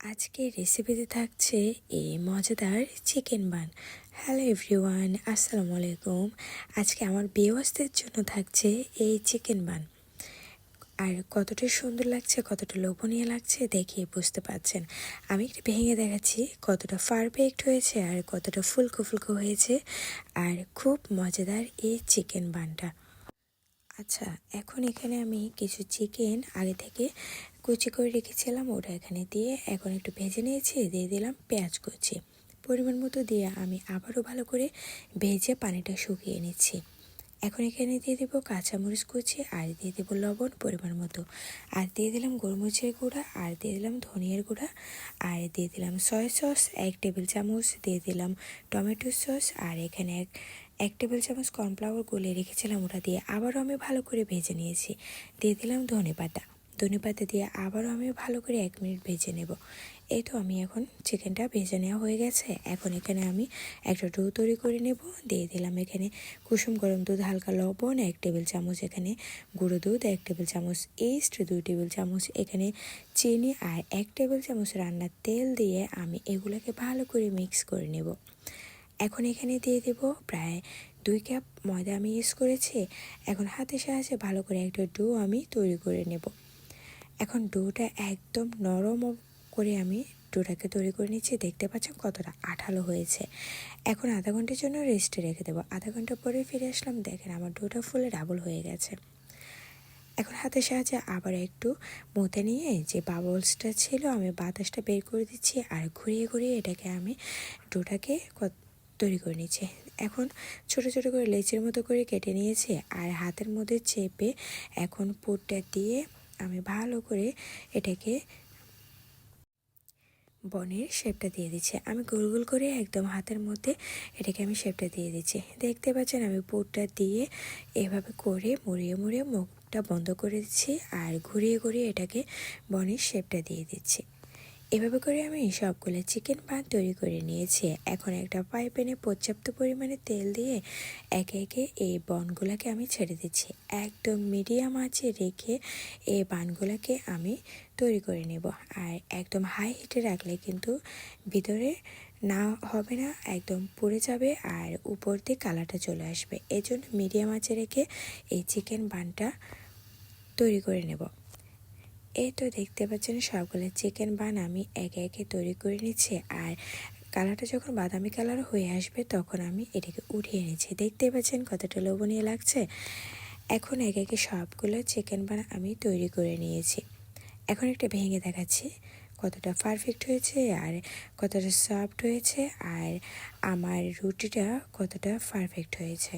আজকে রেসিপিতে থাকছে এই মজাদার চিকেন বান হ্যালো এভরিওয়ান আসসালামু আলাইকুম। আজকে আমার বিয়েবাসদের জন্য থাকছে এই চিকেন বান আর কতটা সুন্দর লাগছে, কতটা লোভনীয় লাগছে দেখিয়ে বুঝতে পারছেন। আমি একটু ভেঙে দেখাচ্ছি কতটা পারফেক্ট হয়েছে আর কতটা ফুলকো ফুলকো হয়েছে। আর খুব মজাদার এই চিকেন বানটা আচ্ছা এখন এখানে আমি কিছু চিকেন আগে থেকে কুচি করে রেখেছিলাম, ওটা এখানে দিয়ে এখন একটু ভেজে নিয়েছি, দিয়ে দিলাম পেঁয়াজ কুচি। পরিমাণ মতো দিয়ে আমি আবারও ভালো করে ভেজে পানিটা শুকিয়ে নিচ্ছি। এখন এখানে দিয়ে দেবো কাঁচামরিচ কুচি আর দিয়ে দেবো লবণ পরিমাণ মতো। আর দিয়ে দিলাম গোলমরিচের গুঁড়া আর দিয়ে দিলাম ধনিয়ার গুঁড়া আর দিয়ে দিলাম সয়া সস এক টেবিল চামচ, দিয়ে দিলাম টমেটো সস আর এখানে এক এক টেবিল চামচ কর্নফ্লাওয়ার গুলে রেখেছিলাম ওটা দিয়ে, আবারও আমি ভালো করে ভেজে নিয়েছি। দিয়ে দিলাম ধনে পাতা। ধনে পাতা দিয়ে আবারও আমি ভালো করে এক মিনিট ভেজে নেব। এই তো আমি এখন চিকেনটা ভেজে নেওয়া হয়ে গেছে। এখন এখানে আমি একটা ডো তৈরি করে নেব। দিয়ে দিলাম এখানে কুসুম গরম দুধ, হালকা লবণ, এক টেবিল চামচ এখানে গুঁড়ো দুধ, এক টেবিল চামচ ইস্ট, দুই টেবিল চামচ এখানে চিনি আর এক টেবিল চামচ রান্নার তেল দিয়ে আমি এগুলোকে ভালো করে মিক্স করে নেব। এখন এখানে দিয়ে দেব প্রায় দুই কাপ ময়দা আমি ইউজ করেছি। এখন হাতের সাহায্যে ভালো করে একটা ডো আমি তৈরি করে নেব। এখন ডোটা একদম নরম করে আমি ডোটাকে তৈরি করে নিচ্ছি। দেখতে পাচ্ছেন কতটা আঠালো হয়েছে। এখন আধা ঘণ্টার জন্য রেস্টে রেখে দেবো। আধা ঘণ্টা পরে ফিরে আসলাম, দেখেন আমার ডোটা ফুলে ডাবল হয়ে গেছে। এখন হাতের সাহায্যে আবার একটু মতে নিয়ে যে বাবলসটা ছিল, আমি বাতাসটা বের করে দিচ্ছি আর ঘুরিয়ে ঘুরিয়ে এটাকে আমি ডোটাকে তৈরি করে নিচ্ছে। এখন ছোট ছোট করে লেচের মতো করে কেটে নিয়েছে আর হাতের মধ্যে চেপে এখন পুরটা দিয়ে আমি ভালো করে এটাকে বনের শেপটা দিয়ে দিচ্ছি। আমি গোল গোল করে একদম হাতের মধ্যে এটাকে আমি শেপটা দিয়ে দিচ্ছি। দেখতে পাচ্ছেন আমি পুরটা দিয়ে এভাবে করে মুড়িয়ে মুড়িয়ে মুখটা বন্ধ করে দিচ্ছি আর ঘুরিয়ে ঘুরিয়ে এটাকে বনের শেপটা দিয়ে দিচ্ছি। এভাবে করে আমি সবগুলো চিকেন পান তৈরি করে নিয়েছি। এখন একটা ফ্রাই প্যানে পর্যাপ্ত পরিমাণে তেল দিয়ে একে একে এই বনগুলোকে আমি ছেড়ে দিচ্ছি। একদম মিডিয়াম আঁচে রেখে এই বানগুলোকে আমি তৈরি করে নেব। আর একদম হাই হিটে রাখলে কিন্তু ভিতরে না হবে না, একদম পুড়ে যাবে আর উপর দিয়ে কালারটা চলে আসবে। এজন্য মিডিয়াম আঁচে রেখে এই চিকেন বানটা তৈরি করে নেব। এই তো দেখতে পাচ্ছেন সবগুলো চিকেন বান আমি একে একে তৈরি করে নিচ্ছি। আর কালারটা যখন বাদামি কালার হয়ে আসবে তখন আমি এটাকে উঠিয়ে নিচ্ছি। দেখতে পাচ্ছেন কতটা লোভনীয় লাগছে। এখন একে একে সবগুলো চিকেন বান আমি তৈরি করে নিয়েছি। এখন একটা ভেঙে দেখাচ্ছি কতটা পারফেক্ট হয়েছে আর কতটা সফট হয়েছে আর আমার রুটিটা কতটা পারফেক্ট হয়েছে।